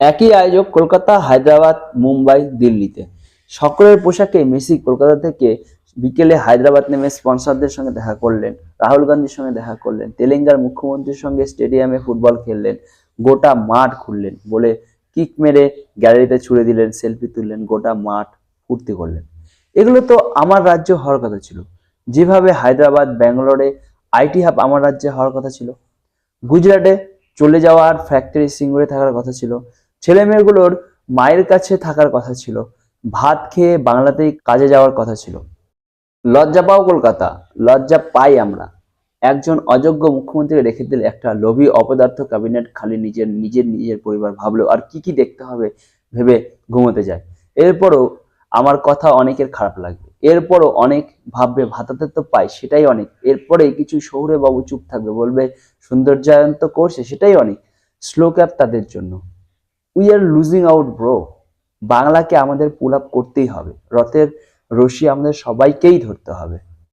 একই আয়োজক কলকাতা, হায়দ্রাবাদ, মুম্বাই, দিল্লিতে। সকলের পোশাকে মেসি কলকাতা থেকে বিকেলে হায়দ্রাবাদ নেমে স্পন্সরদের সঙ্গে দেখা করলেন, রাহুল গান্ধীর সঙ্গে দেখা করলেন তেলেঙ্গার মুখ্যমন্ত্রীর সঙ্গে স্টেডিয়ামে ফুটবল খেললেন, গোটা মাঠ ঘুরলেন বলে কিক মেরে গ্যালারিতে ছুড়ে দিলেন, সেলফি তুললেন, গোটা মাঠ ফুর্তি করলেন। এগুলো তো আমার রাজ্য হওয়ার কথা ছিল। যেভাবে হায়দ্রাবাদ, ব্যাঙ্গালোরে আইটি হাব আমার রাজ্যে হওয়ার কথা ছিল। গুজরাটে চলে যাওয়ার ফ্যাক্টরি সিঙ্গুরে থাকার কথা ছিল। ছেলে মেয়েগুলোর মায়ের কাছে থাকার কথা ছিল। ভাত খেয়ে বাংলাতেই কাজে যাওয়ার কথা ছিল। লজ্জা পাও কলকাতা, লজ্জা পাই আমরা। একজন অযোগ্য মুখ্যমন্ত্রী রেখে দিলে একটা লোভী, অপদার্থ ক্যাবিনেট খালি নিজের নিজের নিজের পরিবার ভাবলো আর কি কি দেখতে হবে ভেবে ঘুমোতে যায়। এরপরও আমার কথা অনেকের খারাপ লাগবে। এরপরও অনেক ভাববে, ভাতাতে তো পাই, সেটাই অনেক। এরপরে কিছু শহুরে বাবু চুপ থাকবে, বলবে, সৌন্দর্যায়ন তো করছে, সেটাই অনেক। স্লো ক্যাপ তাদের জন্য। We are losing out bro বাংলাকে আমাদের পুল আপ করতেই হবে। রথের রশি আমাদের সবাইকেই ধরতে হবে।